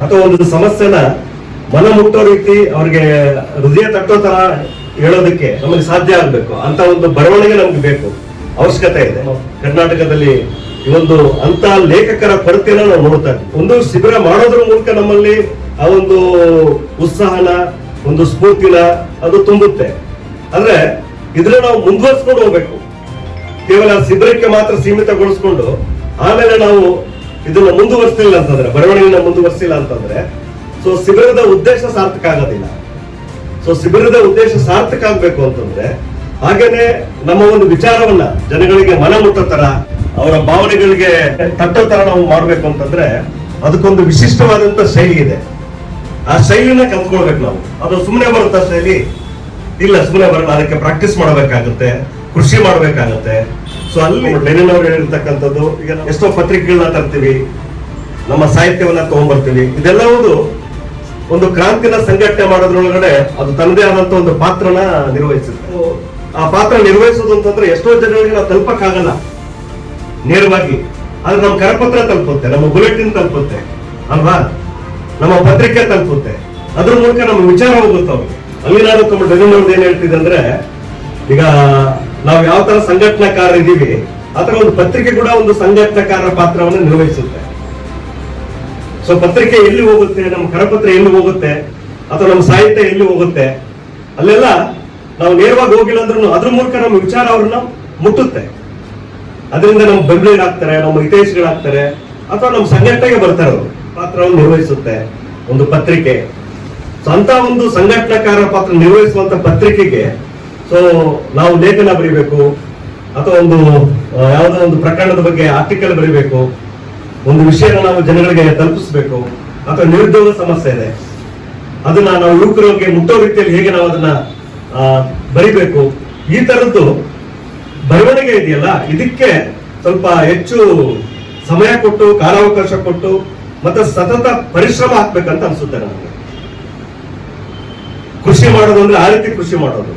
ಅಥವಾ ಒಂದು ಸಮಸ್ಯೆನ ಮನ ಮುಟ್ಟೋ ರೀತಿ ಅವ್ರಿಗೆ ಹೃದಯ ತಟ್ಟೋ ತರ ಹೇಳೋದಕ್ಕೆ ನಮಗೆ ಸಾಧ್ಯ ಆಗ್ಬೇಕು. ಅಂತ ಒಂದು ಬರವಣಿಗೆ ನಮ್ಗೆ ಬೇಕು. ಅವಶ್ಯಕತೆ ಇದೆ. ಕರ್ನಾಟಕದಲ್ಲಿ ಈ ಒಂದು ಅಂತ ಲೇಖಕರ ಕೊರತೆನ ನಾವು ನೋಡ್ತಾ ಇದ್ದೀವಿ. ಒಂದು ಶಿಬಿರ ಮಾಡೋದ್ರ ಮೂಲಕ ನಮ್ಮಲ್ಲಿ ಆ ಒಂದು ಉತ್ಸಾಹನ, ಒಂದು ಸ್ಫೂರ್ತಿನ ಅದು ತುಂಬುತ್ತೆ. ಅಂದ್ರೆ ಇದನ್ನ ನಾವು ಮುಂದುವರ್ಸ್ಕೊಂಡು ಹೋಗ್ಬೇಕು. ಕೇವಲ ಶಿಬಿರಕ್ಕೆ ಮಾತ್ರ ಸೀಮಿತಗೊಳಿಸ್ಕೊಂಡು ಆಮೇಲೆ ನಾವು ಇದನ್ನ ಮುಂದುವರಿಸಲಿಲ್ಲ ಅಂತಂದ್ರೆ, ಬರವಣಿಗೆನ ಮುಂದುವರಿಸಿಲ್ಲ ಅಂತಂದ್ರೆ ಸೊ ಶಿಬಿರದ ಉದ್ದೇಶ ಸಾರ್ಥಕ ಆಗೋದಿಲ್ಲ ಸೊ ಶಿಬಿರದ ಉದ್ದೇಶ ಸಾರ್ಥಕ ಆಗ್ಬೇಕು ಅಂತಂದ್ರೆ, ಹಾಗೇನೆ ನಮ್ಮ ಒಂದು ವಿಚಾರವನ್ನ ಜನಗಳಿಗೆ ಮನ ಮುಟ್ಟೋ ತರ, ಅವರ ಭಾವನೆಗಳಿಗೆ ತಟ್ಟೋ ತರ ನಾವು ಮಾಡ್ಬೇಕು ಅಂತಂದ್ರೆ, ಅದಕ್ಕೊಂದು ವಿಶಿಷ್ಟವಾದಂತ ಶೈಲಿ ಇದೆ. ಆ ಶೈಲಿನ ಕಲ್ತ್ಕೊಳ್ಬೇಕು ನಾವು. ಅದು ಸುಮ್ಮನೆ ಬರುತ್ತಾ ಶೈಲಿ? ಇಲ್ಲ ಸುಮ್ಮನೆ ಬರಲ್ಲ, ಅದಕ್ಕೆ ಪ್ರಾಕ್ಟೀಸ್ ಮಾಡಬೇಕಾಗುತ್ತೆ. ಕೃಷಿ ಮಾಡಬೇಕಾಗುತ್ತೆ. ಸೊ ಅಲ್ಲಿ ಲೆನಿನ್ ಅವರು ಹೇಳಿರ್ತಕ್ಕಂಥದ್ದು ಈಗ ಎಷ್ಟೋ ಪತ್ರಿಕೆಗಳನ್ನ ತರ್ತೀವಿ ನಮ್ಮ ಸಾಹಿತ್ಯವನ್ನ ತಗೊಂಡ್ಬರ್ತೀವಿ ಇದೆಲ್ಲವುದು ಒಂದು ಕ್ರಾಂತಿನ ಸಂಘಟನೆ ಮಾಡೋದ್ರೊಳಗಡೆ ಅದು ತನ್ನದೇ ಆದಂತ ಒಂದು ಪಾತ್ರನ ನಿರ್ವಹಿಸುತ್ತೆ. ಆ ಪಾತ್ರ ನಿರ್ವಹಿಸೋದು ಅಂತಂದ್ರೆ ಎಷ್ಟೋ ಜನಗಳಿಗೆ ನಾವು ತಲುಪಕ್ಕಾಗಲ್ಲ ನೇರವಾಗಿ. ಆದ್ರೆ ನಮ್ಮ ಕರಪತ್ರ ತಲುಪುತ್ತೆ ನಮ್ಮ ಬುಲೆಟಿನ್ ತಲುಪುತ್ತೆ ಅಲ್ವಾ? ನಮ್ಮ ಪತ್ರಿಕೆ ತಲುಪುತ್ತೆ. ಅದ್ರ ಮೂಲಕ ನಮ್ಮ ವಿಚಾರ ಹೋಗುತ್ತೆ ಅವ್ರಿಗೆ. ಅಲ್ಲಿ ನಾನು ತಮ್ಮ ಡೆನ್ ಏನ್ ಹೇಳ್ತಿದ್ದೆ ಅಂದ್ರೆ ಈಗ ನಾವು ಯಾವ ತರ ಸಂಘಟನಾಕಾರ ಇದೀವಿ ಆತರ ಒಂದು ಪತ್ರಿಕೆ ಕೂಡ ಒಂದು ಸಂಘಟನಾಕಾರರ ಪಾತ್ರವನ್ನು ನಿರ್ವಹಿಸುತ್ತೆ. ಸೊ ಪತ್ರಿಕೆ ಎಲ್ಲಿ ಹೋಗುತ್ತೆ, ನಮ್ಮ ಕರಪತ್ರ ಎಲ್ಲಿ ಹೋಗುತ್ತೆ, ಅಥವಾ ನಮ್ಮ ಸಾಹಿತ್ಯ ಎಲ್ಲಿ ಹೋಗುತ್ತೆ, ಅಲ್ಲೆಲ್ಲ ನಾವು ನೇರವಾಗಿ ಹೋಗಿಲ್ಲ ಅಂದ್ರೂ ಅದ್ರ ಮೂಲಕ ನಮ್ಮ ವಿಚಾರ ಅವ್ರನ್ನ ಮುಟ್ಟುತ್ತೆ. ಅದರಿಂದ ನಮ್ಮ ಬೆಂಬಲಿಗಳಾಗ್ತಾರೆ ನಮ್ಮ ಹಿತೈಷಿಗಳಾಗ್ತಾರೆ, ಅಥವಾ ನಮ್ಮ ಸಂಘಟನೆಗೆ ಬರ್ತಾರೆ ಅವರು. ಪಾತ್ರವನ್ನು ನಿರ್ವಹಿಸುತ್ತೆ ಒಂದು ಪತ್ರಿಕೆ. ಅಂತ ಒಂದು ಸಂಘಟನಾಕಾರ ಪಾತ್ರ ನಿರ್ವಹಿಸುವಂತ ಪತ್ರಿಕೆಗೆ ಸೊ ನಾವು ಲೇಖನ ಬರೀಬೇಕು, ಅಥವಾ ಒಂದು ಯಾವುದೋ ಒಂದು ಪ್ರಕರಣದ ಬಗ್ಗೆ ಆರ್ಟಿಕಲ್ ಬರೀಬೇಕು, ಒಂದು ವಿಷಯನ ನಾವು ಜನಗಳಿಗೆ ತಲುಪಿಸ್ಬೇಕು, ಅಥವಾ ನಿರುದ್ಯೋಗ ಸಮಸ್ಯೆ ಇದೆ. ಅದನ್ನ ನಾವು ಯುವಕರಿಗೆ ಮುಟ್ಟೋ ರೀತಿಯಲ್ಲಿ ಹೇಗೆ ನಾವು ಅದನ್ನ ಬರಿಬೇಕು. ಈ ತರದ್ದು ಬರವಣಿಗೆ ಇದೆಯಲ್ಲ, ಇದಕ್ಕೆ ಸ್ವಲ್ಪ ಹೆಚ್ಚು ಸಮಯ ಕೊಟ್ಟು, ಕಾಲಾವಕಾಶ ಕೊಟ್ಟು, ಮತ್ತೆ ಸತತ ಪರಿಶ್ರಮ ಹಾಕ್ಬೇಕಂತ ಅನ್ಸುತ್ತೆ ನಮಗೆ. ಕೃಷಿ ಮಾಡೋದು ಅಂದ್ರೆ ಆ ರೀತಿ ಕೃಷಿ ಮಾಡೋದು.